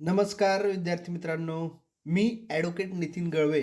नमस्कार विद्यार्थी मित्रांनो. मी advocate Nitin Galwe.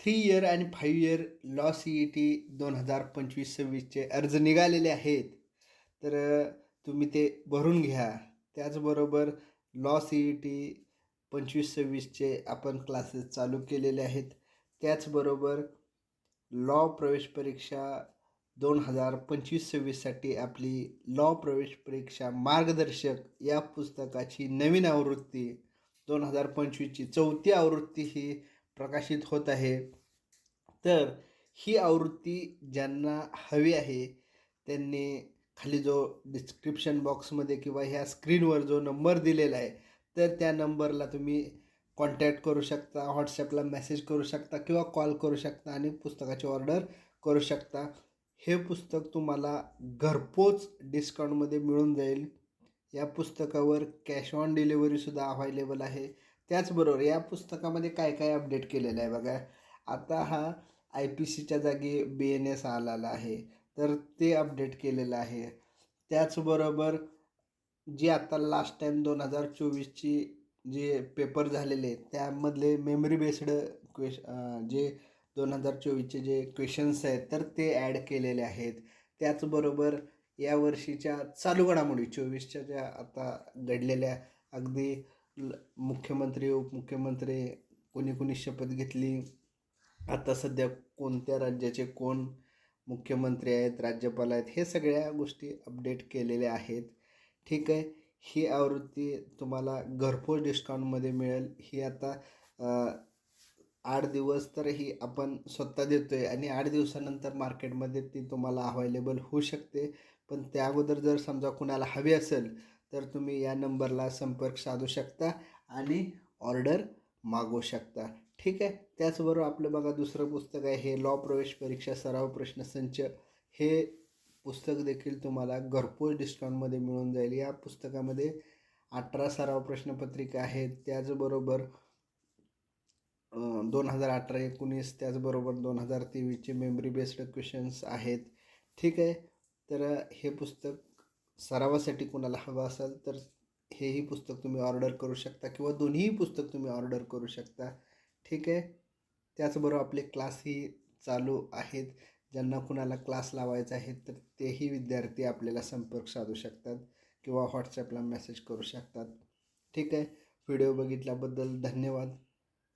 Three year आणि five year law C E T दोन हजार पंचवीस सव्वीसचे अर्ज निघालेले आहेत. तर तुम्ही ते भरून घ्या. त्याचबरोबर लॉ सी ई टी पंचवीस सव्वीसचे आपण क्लासेस चालू केलेले आहेत. त्याचबरोबर लॉ प्रवेश परीक्षा दोन हजार पंचवीस सव्वीससाठी आपली लॉ प्रवेश परीक्षा मार्गदर्शक या पुस्तकाची नवीन आवृत्ती दोन हजार पंचवीसची चौथी आवृत्ती ही प्रकाशित होत आहे. तर ही आवृत्ती ज्यांना हवी आहे त्यांनी खाली जो डिस्क्रिप्शन बॉक्समध्ये किंवा ह्या स्क्रीनवर जो नंबर दिलेला आहे तर त्या नंबरला तुम्ही कॉन्टॅक्ट करू शकता व्हॉट्सॲपला मेसेज करू शकता किंवा कॉल करू शकता आणि पुस्तकाची ऑर्डर करू शकता. हे पुस्तक तुम्हाला घरपोच डिस्काउंटमध्ये मिळून जाईल. या पुस्तकावर कॅश ऑन डिलिव्हरीसुद्धा अव्हायलेबल आहे. त्याचबरोबर या पुस्तकामध्ये काय काय अपडेट केलेलं आहे बघा. आता हा आय पी सीच्या जागी बी एन एस आलेला आहे. तर ते अपडेट केलेलं आहे. त्याचबरोबर जी आता लास्ट टाईम दोन हजार चोवीसची जे पेपर झालेले त्यामधले मेमरी बेस्ड क्वेश जे दोन हजार चोवीसचे जे क्वेश्चन्स आहेत तर ते ॲड केलेले आहेत. त्याचबरोबर या वर्षीच्या चालू घडामोडी चोवीसच्या ज्या आता घडलेल्या अगदी ल- मुख्यमंत्री उपमुख्यमंत्री कोणी कोणी शपथ घेतली. आता सध्या कोणत्या राज्याचे कोण मुख्यमंत्री आहेत राज्यपाल आहेत हे सगळ्या गोष्टी अपडेट केलेल्या आहेत. ठीक आहे ही आवृत्ती तुम्हाला घरपोच डिस्काउंटमध्ये मिळेल. ही आता आठ दिवस तर ही आपण स्वतः देतो आहे आणि आठ दिवसानंतर मार्केटमध्ये ती तुम्हाला अवेलेबल होऊ शकते. पण त्या अगोदर जर समजा कुणाला हवी असेल तर तुम्ही या नंबरला संपर्क साधू शकता आणि ऑर्डर मागवू शकता. ठीक आहे? त्याचबरोबर आपलं बघा दुसरं पुस्तक आहे हे लॉ प्रवेश परीक्षा सराव प्रश्नसंच हे पुस्तक देखील तुम्हाला घरपोच डिस्काउंटमध्ये मिळून जाईल. या पुस्तकामध्ये अठरा सराव प्रश्नपत्रिका आहेत. त्याचबरोबर दोन हजार अठरा एकोणीस त्याचबरोबर दोन हजार तेवीसचे मेमरी बेस्ड क्वेश्चन्स आहेत. ठीक आहे? तर हे पुस्तक सरावासाठी कोणाला हवं असेल तर हेही पुस्तक तुम्ही ऑर्डर करू शकता किंवा दोन्हीही पुस्तक तुम्ही ऑर्डर करू शकता. ठीक आहे? त्याचबरोबर आपले क्लासही चालू आहेत. ज्यांना कुणाला क्लास लावायचा आहे तर तेही विद्यार्थी आपल्याला संपर्क साधू शकतात किंवा व्हॉट्सॲपला मेसेज करू शकतात. ठीक आहे? व्हिडिओ बघितल्याबद्दल धन्यवाद.